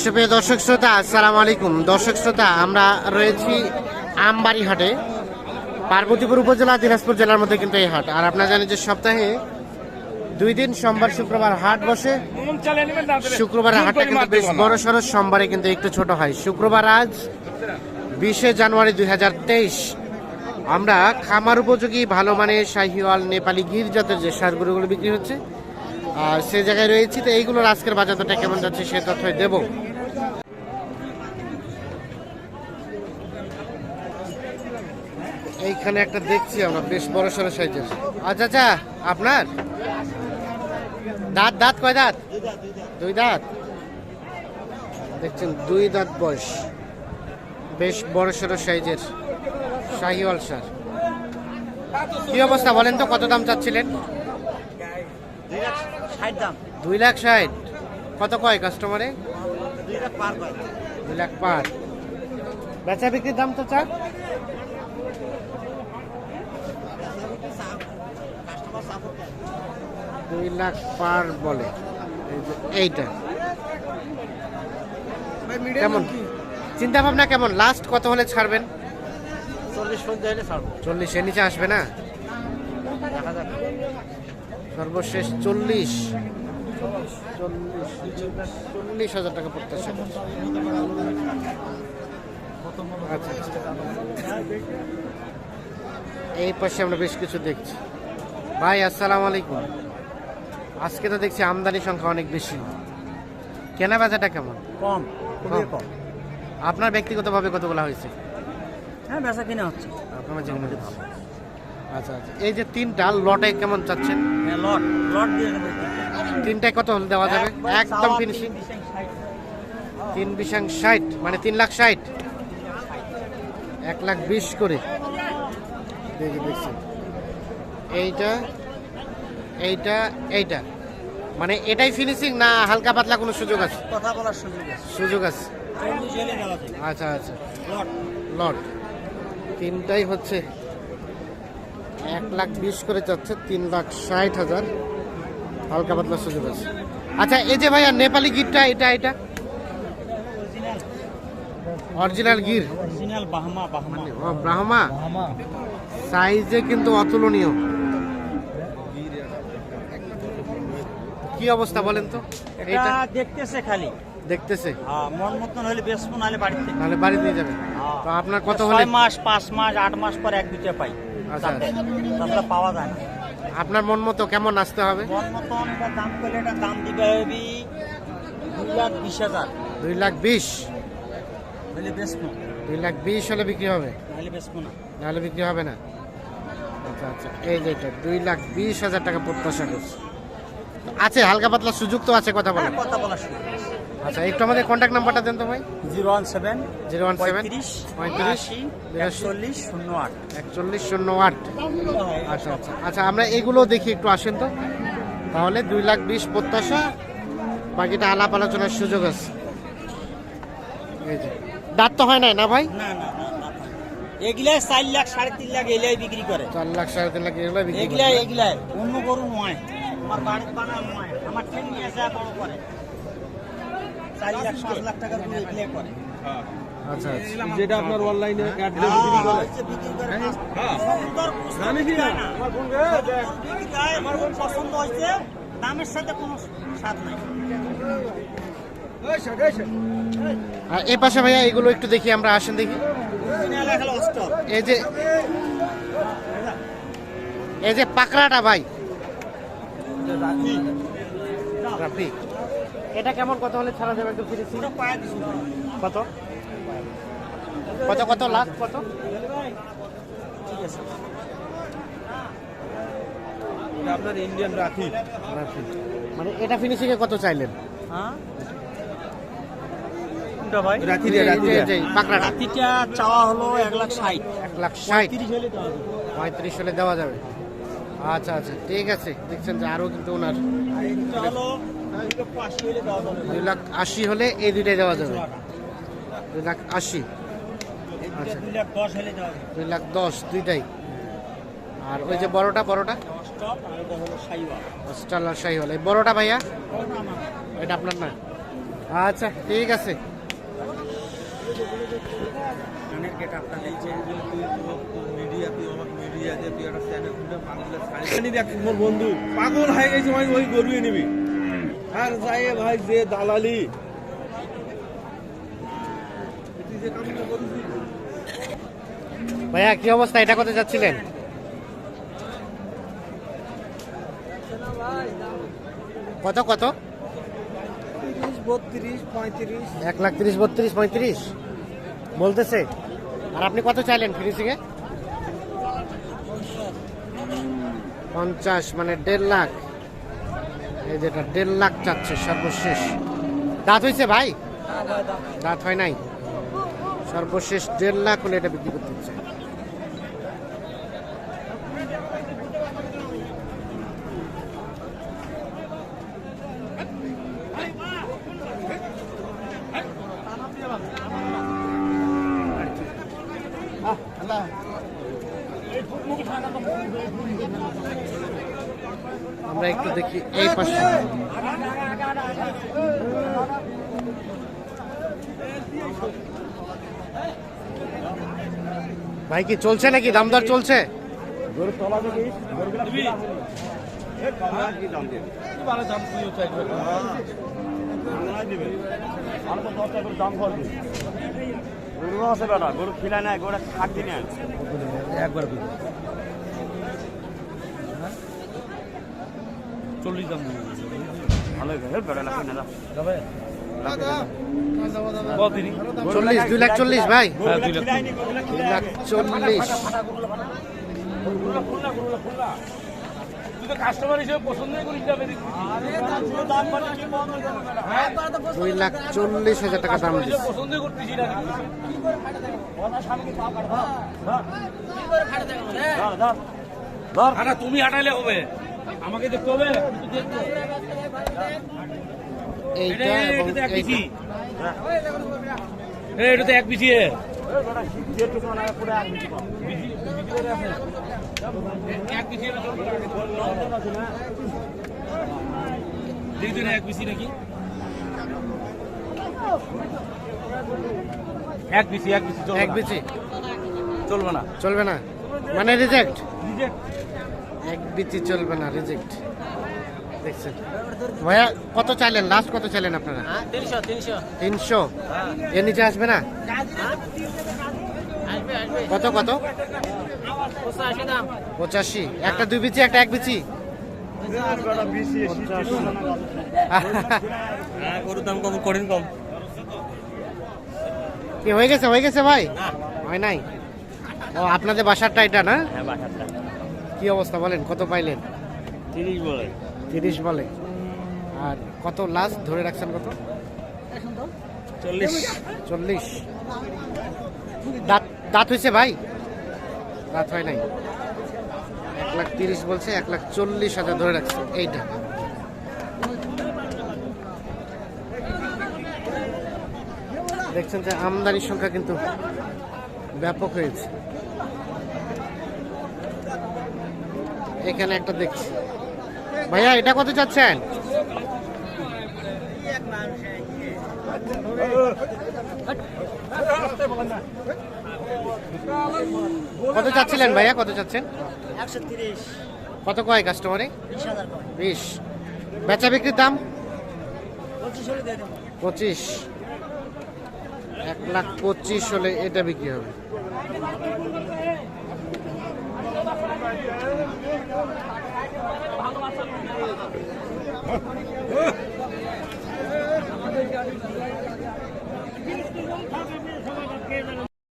সুপ্রিয় দর্শক শ্রোতা, আসসালামু আলাইকুম। দর্শক শ্রোতা, আমরা রয়েছি আমবাড়ি হাটে পার্বতীপুর উপজেলা, দিনাজপুর জেলার মধ্যে কিন্তু এই হাট। আর আপনারা জানেন যে সপ্তাহে দুই দিন, সোমবার, শুক্রবার হাট বসে। শুক্রবার হাটটা কিন্তু বেশ বড় সড়ো সোমবারে কিন্তু একটু ছোট হয়। শুক্রবার আজ বিশে জানুয়ারি দুই হাজার তেইশ। আমরা খামার উপযোগী, ভালো মানের শাহিওয়াল, নেপালি গির জাতের যে সারগুলোগুলো বিক্রি হচ্ছে আর সে জায়গায় রয়েছি, তো এইগুলোর আজকের বাজার দরটা কেমন যাচ্ছে সে তথ্যই দেব। এইখানে একটা দেখছি আমরা, বেশ বড় সড়ো সাইজের। আচ্ছা আচ্ছা আপনার? দাঁত দাঁত কয় দাঁত? দুই দাঁত। দেখছেন, দুই দাঁত বয়স। বেশ বড় সড়ো সাইজের। শাহিওয়াল সার কি অবস্থা বলেন তো, কত দাম চাচ্ছিলেন? দুই লাখ ষাট কত কয় কাস্টমারে দুই লাখ পার বেচা বিক্রির দাম তো করে দুই লাখ পার বলে। এইটা। কেমন? চিন্তা ভাবনা কেমন? লাস্ট কত হলে ছাড়বেন? চল্লিশ পর্যন্ত হলে ছাড়বো। চল্লিশের নিচে আসবে না? দেখা যাক সর্বশেষ চল্লিশ। চল্লিশ হাজার টাকা প্রত্যাশা করছি। আচ্ছা আচ্ছা। এই পাশে আমরা বেশ কিছু দেখছি। ভাই আসসালামু আলাইকুম। আজকে তো দেখছি আমদানি সংখ্যা অনেক বেশি। কেনা বেচাটা কেমন? কম খুবই কম। আপনার ব্যক্তিগতভাবে কতগুলো হয়েছে? হ্যাঁ বেচা কিনা হচ্ছে। আপনার। আচ্ছা আচ্ছা। এই যে তিনটা লটে কেমন চাচ্ছেন? হ্যাঁ লট লট দিয়ে তিনটায় কত হলে দেওয়া যাবে? একদম ফিনিশিং তিন বিশাং ষাট। মানে তিন লাখ ষাট। এক লাখ বিশ করে। এইটা এইটা এইটা। মানে এটাই ফিনিশিং না হালকা পাতলা কোনো সুযোগ আছে? কথা বলার সুযোগ আছে। সুযোগ আছে। আচ্ছা আচ্ছা। লট। লট। তিনটাই হচ্ছে। এক লাখ বিশ করে যাচ্ছে তিন লাখ ষাট হাজার। হালকা পাতলা সুযোগ আছে। আচ্ছা এই যে ভাইয়া নেপালি গিরটা এটা এটা? অরিজিনাল গির? ব্রাহ্মা সাইজে কিন্তু অতুলনীয়। কি অবস্থা বলেন তো? এটা দেখতেছে খালি। দেখতেছে? হ্যাঁ মন মতন হলে বেসবো নাহলে বাড়িতে। তাহলে বাড়ি নিয়ে যাবে। তো আপনার কত হলে? মাস পাঁচ মাস আট মাস পর এক দুইটা পাই। আচ্ছা। পাওয়া যায় না। আপনার মন মতো কেমন আসতে হবে? মন মতন এটা দাম করলে এটা দাম দিবে হবি দুই লাখ বিশ হাজার। দুই লাখ বিশ? হলে বেসবো দুই লাখ বিশ হলে বিক্রি হবে? নাহলে বেসবো না। নাহলে বিক্রি হবে না? আচ্ছা আচ্ছা। এই যে এটা দুই লাখ বিশ হাজার টাকা প্রত্যাশা করছে। আছে হালকা পাতলা সুযোগ তো আছে কথা বলেন। হ্যাঁ, কথা বলার সুযোগ আচ্ছা একটু আমাদের কন্ট্যাক্ট নাম্বারটা দেন তো ভাই। Zero one seven zero one seven পঁয়ত্রিশ একচল্লিশ শূন্য আট। একচল্লিশ শূন্য আট। আচ্ছা আচ্ছা। আচ্ছা আমরা এগুলো দেখি একটু আসেন তো। তাহলে দুই লাখ বিশ প্রত্যাশা বাকিটা আলাপ আলোচনার সুযোগ আছে। দাঁত তো হয় নাই না ভাই? না চার লাখ সাড়ে তিন লাখ এগুলাই বিক্রি করে। চার লাখ সাড়ে তিন লাখ এগুলো বিক্রি করে। এগুলাই এগুলাই অন্য গরু নয় আমার বাড়ির নয় আমার ট্রেন নিয়ে বড় করে। চার লাখ পাঁচ লাখ টাকা গরু এগুলাই করে। আচ্ছা আচ্ছা। যেটা আপনার অনলাইনে অ্যাড হ্যাঁ, বিক্রি করে। আমি কি? না? না। বিক্রি হয়, খুব পছন্দ হয়েছে দামের সাথে কোনো স্বাদ নাই। আর এ পাশে ভাইয়া এগুলো একটু দেখি আমরা আসেন দেখি। এই যে এই যে পাকড়াটা ভাই। রাফি। এটা কেমন? কত হলে ছাড়া যাবে একটু ফিরেছি পুরো কত? কত কত লাখ? কত? ঠিক আছে। আপনার ইন্ডিয়ান রাখি। রাফি মানে এটা ফিনিশিং এ কত চাইলেন? হ্যাঁ? ভাই? রাখি রাখি রাতিটা চাওয়া হলো এক লাখ ষাট। এক লাখ ষাট। পঁয়ত্রিশ হলে দেওয়া যাবে। আচ্ছা আচ্ছা ঠিক আছে। দেখছেন যে আরও কিন্তু ওনার দুই লাখ আশি হলে এই দুইটাই দেওয়া যাবে দুই লাখ আশি আচ্ছা। দুই লাখ দশ দুইটাই আর ওই যে বড়টা বড়টা স্টপ আর এটা হলো সাইওয়াল স্টার শাহি হল এই বড়টা ভাইয়া এটা আপনার না আচ্ছা ঠিক আছে বন্ধু পাগল হয়ে গেছে ওই গরুই নিবি আর যাই ভাই যে দালালি। ভাইয়া, কি অবস্থা? এটা করতে যাচ্ছিলেন? কত কত? এক লাখ তিরিশ, বত্রিশ, পঁয়ত্রিশ। বলতেছে। আর আপনি কত চাইলেন ফিনিশিংয়ে? পঞ্চাশ মানে দেড় লাখ। এই যেটা দেড় লাখ চাচ্ছে সর্বশেষ। দাঁত হয়েছে ভাই? দাঁত হয় নাই? সর্বশেষ দেড় লাখ হলে এটা বিক্রি করতে হচ্ছে। আমরা একটু দেখি এই পাশে। ভাই কি চলছে নাকি? দামদার চলছে? গরু আছে বেটা গরু খিলা নাই গরু খাটি নেয় একবার দিবি চল্লিশ দাম ভালো দুই লাখ চল্লিশ ভাই। হ্যাঁ দুই লাখ চল্লিশ। তো কাস্টমার হিসেবে পছন্দই করিস না বেশি দুই লাখ চল্লিশ হাজার টাকা দাম দিচ্ছে। পছন্দই করতেছি না হাঁটা তুমি হাঁটাইলে হবে। আমাকে দেখতে হবে। এইটা এক পিসি এটা তো এক দেখি না এক পিসি নাকি এক পিসি এক চলবে এক না। বিচি চলবে না। চলবে না মানে রিজেক্ট এক বিচি চলবে না রিজেক্ট দেখছেন। ভাইয়া কত চাইলেন? লাস্ট কত চাইলেন আপনারা? তিনশো তিনশো। তিনশো। এর নিচে আসবে না? আসবে কত কত? পঁচাশি দাম। পঁচাশি। একটা দুই বিচি একটা এক বিচি? হ্যাঁ গরুর দাম কম করেন কম। কি হয়ে গেছে হয়ে গেছে ভাই? হয় নাই? ও আপনাদের বাসারটা এটা না? হ্যাঁ কি অবস্থা বলেন কত পাইলেন? তিরিশ বলে। তিরিশ বলে। আর কত লাস্ট ধরে রাখছেন কত? চল্লিশ। চল্লিশ। দাঁত দাঁত হয়েছে ভাই? দাঁত হয় নাই। এক লাখ তিরিশ বলছে, এক লাখ চল্লিশ হাজার ধরে রাখছে। এইটা। দেখছেন যে আমদানির সংখ্যা কিন্তু ব্যাপক হয়েছে। এখানে একটা দেখছি। ভাইয়া, এটা কত চাচ্ছেন? কত চাচ্ছিলেন ভাইয়া? কত চাচ্ছেন? কত কয় কাস্টমারে বিশ বেচা বিক্রির দাম? পঁচিশ। এক লাখ পঁচিশ হলে এটা বিক্রি হবে।